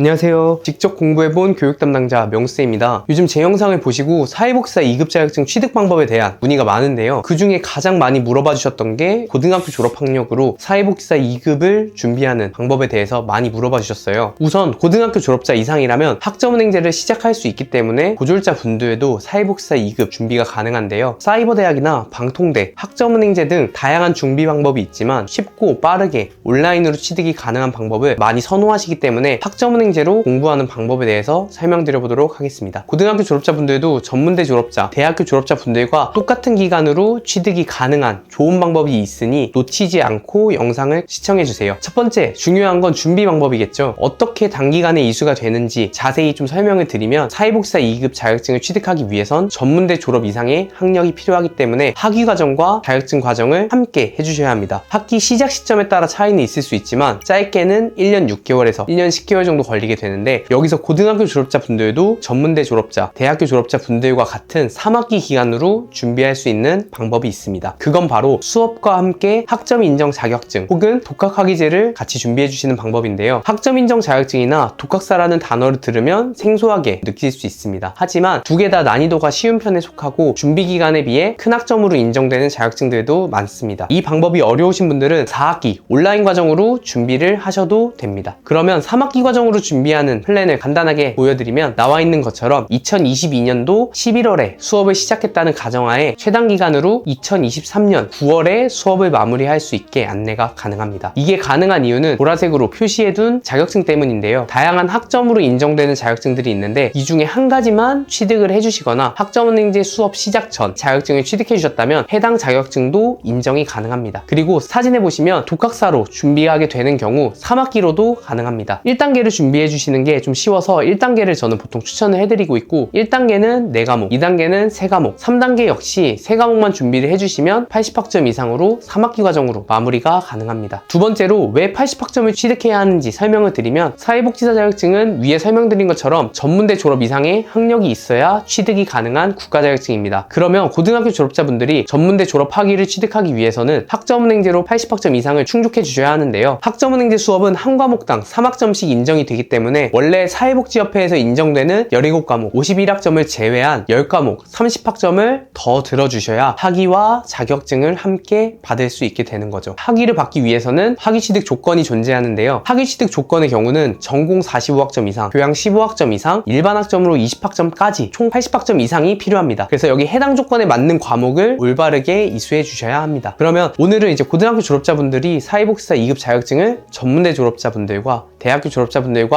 안녕하세요. 직접 공부해본 교육 담당자 명수입니다. 요즘 제 영상을 보시고 사회복지사 2급 자격증 취득 방법에 대한 문의가 많은데요. 그 중에 가장 많이 물어봐 주셨던 게 고등학교 졸업 학력으로 사회복지사 2급을 준비하는 방법에 대해서 많이 물어봐 주셨어요. 우선 고등학교 졸업자 이상이라면 학점은행제를 시작할 수 있기 때문에 고졸자 분들에도 사회복지사 2급 준비가 가능한데요. 사이버대학이나 방통대, 학점은행제 등 다양한 준비 방법이 있지만 쉽고 빠르게 온라인으로 취득이 가능한 방법을 많이 선호하시기 때문에 학점은행 제로 공부하는 방법에 대해서 설명드려 보도록 하겠습니다. 고등학교 졸업자분들도 전문대 졸업자, 대학교 졸업자분들과 똑같은 기간으로 취득이 가능한 좋은 방법이 있으니 놓치지 않고 영상을 시청해 주세요. 첫 번째, 중요한 건 준비 방법이겠죠. 어떻게 단기간에 이수가 되는지 자세히 좀 설명을 드리면 사회복지사 2급 자격증을 취득하기 위해선 전문대 졸업 이상의 학력이 필요하기 때문에 학위 과정과 자격증 과정을 함께 해주셔야 합니다. 학기 시작 시점에 따라 차이는 있을 수 있지만 짧게는 1년 6개월에서 1년 10개월 정도 걸 리게 되는데 여기서 고등학교 졸업자 분들도 전문대 졸업자, 대학교 졸업자 분들과 같은 3학기 기간으로 준비할 수 있는 방법이 있습니다. 그건 바로 수업과 함께 학점 인정 자격증 혹은 독학학위제를 같이 준비해 주시는 방법인데요. 학점 인정 자격증이나 독학사라는 단어를 들으면 생소하게 느낄 수 있습니다. 하지만 두 개 다 난이도가 쉬운 편에 속하고 준비 기간에 비해 큰 학점으로 인정되는 자격증들도 많습니다. 이 방법이 어려우신 분들은 4학기 온라인 과정으로 준비를 하셔도 됩니다. 그러면 3학기 과정으로 준비하는 플랜을 간단하게 보여드리면 나와 있는 것처럼 2022년도 11월에 수업을 시작했다는 가정하에 최단 기간으로 2023년 9월에 수업을 마무리할 수 있게 안내가 가능합니다. 이게 가능한 이유는 보라색으로 표시해둔 자격증 때문인데요. 다양한 학점으로 인정되는 자격증들이 있는데 이 중에 한 가지만 취득을 해주시거나 학점은행제 수업 시작 전 자격증을 취득해 주셨다면 해당 자격증도 인정이 가능합니다. 그리고 사진에 보시면 독학사로 준비하게 되는 경우 3학기로도 가능합니다. 1단계를 준비 해 주시는 게 좀 쉬워서 1단계를 저는 보통 추천을 해드리고 있고 1단계는 4과목, 2단계는 3과목, 3단계 역시 3과목만 준비를 해주시면 80학점 이상으로 3학기 과정으로 마무리가 가능합니다. 두 번째로 왜 80학점을 취득해야 하는지 설명을 드리면 사회복지사 자격증은 위에 설명드린 것처럼 전문대 졸업 이상의 학력이 있어야 취득이 가능한 국가 자격증입니다. 그러면 고등학교 졸업자분들이 전문대 졸업 학위를 취득하기 위해서는 학점은행제로 80학점 이상을 충족해 주셔야 하는데요. 학점은행제 수업은 한 과목당 3학점씩 인정이 되기 때문에 원래 사회복지협회에서 인정되는 17과목 51학점을 제외한 10과목 30학점을 더 들어주셔야 학위와 자격증을 함께 받을 수 있게 되는 거죠. 학위를 받기 위해서는 학위 취득 조건이 존재하는데요. 학위 취득 조건의 경우는 전공 45학점 이상, 교양 15학점 이상, 일반 학점으로 20학점까지 총 80학점 이상이 필요합니다. 그래서 여기 해당 조건에 맞는 과목을 올바르게 이수해 주셔야 합니다. 그러면 오늘은 이제 고등학교 졸업자분들이 사회복지사 2급 자격증을 전문대 졸업자분들과 대학교 졸업자분들과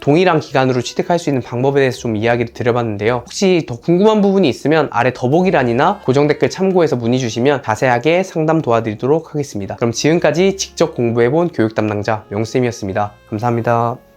동일한 기간으로 취득할 수 있는 방법에 대해서 좀 이야기를 드려봤는데요. 혹시 더 궁금한 부분이 있으면 아래 더보기란이나 고정 댓글 참고해서 문의 주시면 자세하게 상담 도와드리도록 하겠습니다. 그럼 지금까지 직접 공부해본 교육 담당자 명쌤이었습니다. 감사합니다.